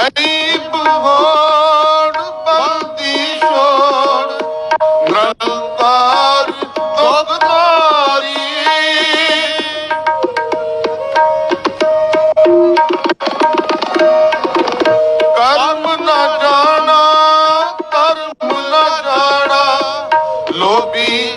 ਗਰੀਬ ਹੋਣ ਬੰਦੀ ਛੋੜ। ਗ੍ਰੰਥਾਰ ਦੁਖਦਾਰੀ ਕਰਮ ਨਾ ਜਾਣਾ ਧਰਮ ਨਾ ਜਾਣਾ ਲੋਭੀ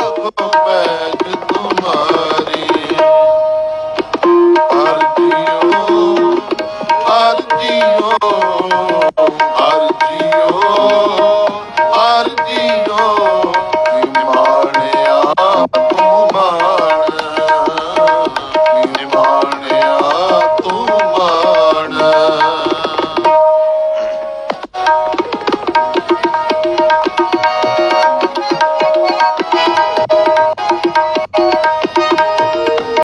ਅਰਜੀਓ।